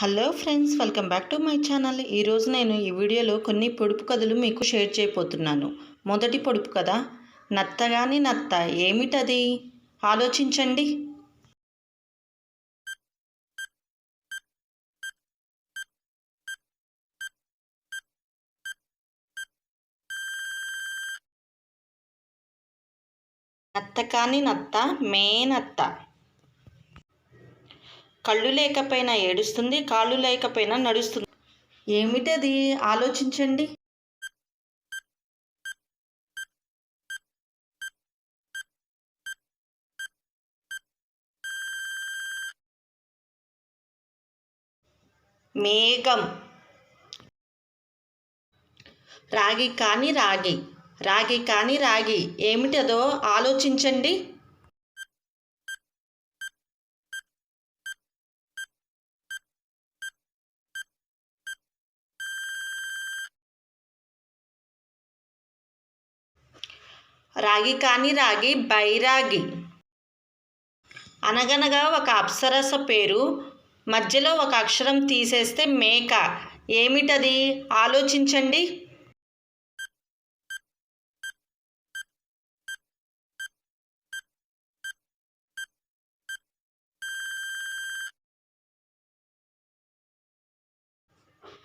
Hello friends welcome back to my channel. ఈరోజు నేను ఈ వీడియోలో కొన్ని పొడుపు కథలు మీకు షేర్ చేయబోతున్నాను. మొదటి పొడుపు కథ నత్తగాని నత్త ఏమిటది? ఆలోచించండి. నత్త కాని నత్త. మేనత్త కళ్ళు లేకపోయినా ఏడుస్తుంది కాళ్ళు లేకపోయినా నడుస్తుంది. ఏమిటది? ఆలోచించండి. మేఘం. రాగి కాని రాగి రాగి కాని రాగి. ఏమిటదో ఆలోచించండి. రాగి కాని రాగి బైరాగి. అనగనగా ఒక అప్సరస పేరు. మధ్యలో ఒక అక్షరం తీసేస్తే మేక. ఏమిటది? ఆలోచించండి.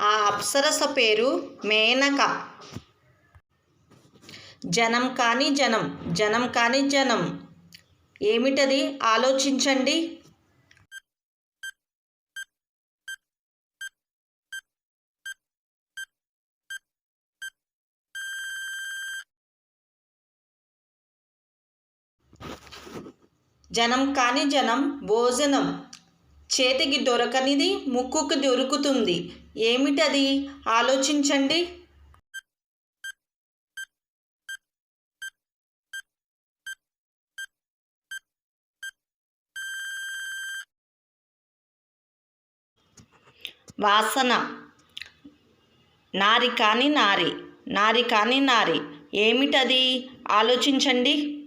ఆ అప్సరస పేరు మేనక. జనం కాని జనం జనం కాని జనం. ఏమిటది? ఆలోచించండి. జనం కాని జనం భోజనం. చేతికి దొరకనిది ముక్కుకు దొరుకుతుంది. ఏమిటది? ఆలోచించండి. వాసన. నారి కాని నారి నారి కాని నారి. ఏమిటది? ఆలోచించండి.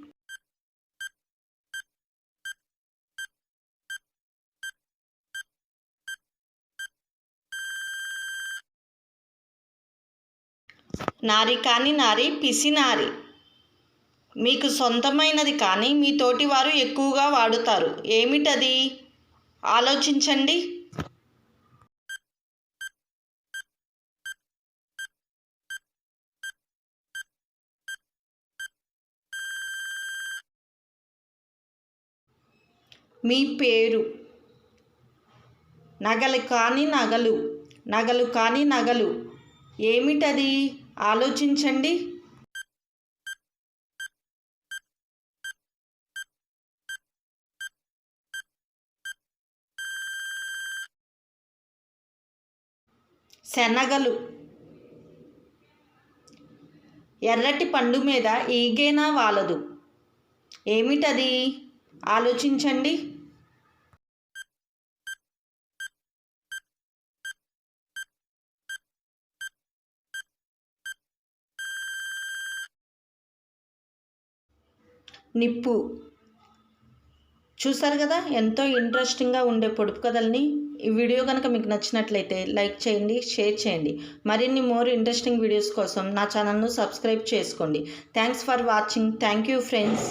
నారి కాని నారి పిసినారి మీకు సొంతమైనది కానీ మీ తోటి వారు ఎక్కువగా వాడుతారు. ఏమిటది? ఆలోచించండి. మీ పేరు. నగలు కాని నగలు నగలు కాని నగలు. ఏమిటది? ఆలోచించండి. శనగలు. ఎర్రటి పండు మీద ఈగేనా వాలదు. ఏమిటది? ఆలోచించండి. నిప్పు. చూసారు కదా? ఎంతో ఇంట్రెస్టింగ్గా ఉండే పొడుపు కథల్ని. ఈ వీడియో కనుక మీకు నచ్చినట్లయితే లైక్ చేయండి షేర్ చేయండి. మరిన్ని మోర్ ఇంట్రెస్టింగ్ వీడియోస్ కోసం నా ఛానల్ను సబ్స్క్రైబ్ చేసుకోండి. Thanks for watching. Thank you friends.